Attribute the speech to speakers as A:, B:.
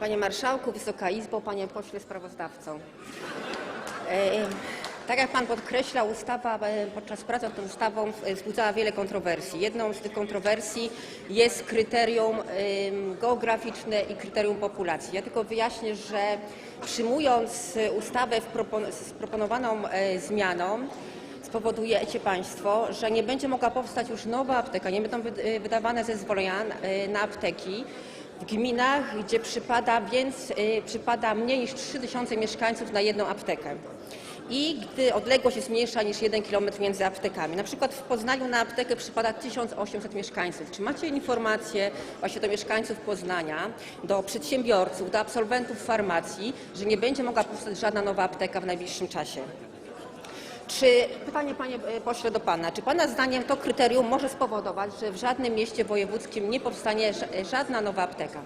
A: Panie Marszałku, Wysoka Izbo, Panie Pośle Sprawozdawco. E, Tak jak Pan podkreślał, ustawa e, podczas prac nad tą ustawą e, wzbudzała wiele kontrowersji. Jedną z tych kontrowersji jest kryterium geograficzne i kryterium populacji. Ja tylko wyjaśnię, że przyjmując ustawę z proponowaną zmianą, spowodujecie Państwo, że nie będzie mogła powstać już nowa apteka, nie będą wyd- wydawane zezwolenia na apteki w gminach, gdzie przypada, więc, e, przypada mniej niż 3000 mieszkańców na jedną aptekę. I gdy odległość jest mniejsza niż 1 km między aptekami. Na przykład w Poznaniu na aptekę przypada 1800 mieszkańców. Czy macie informacje właśnie do mieszkańców Poznania, do przedsiębiorców, do absolwentów farmacji, że nie będzie mogła powstać żadna nowa apteka w najbliższym czasie? Czy, pytanie panie e, pośle do pana, czy pana zdaniem to kryterium może spowodować, że w żadnym mieście wojewódzkim nie powstanie ża- żadna nowa apteka?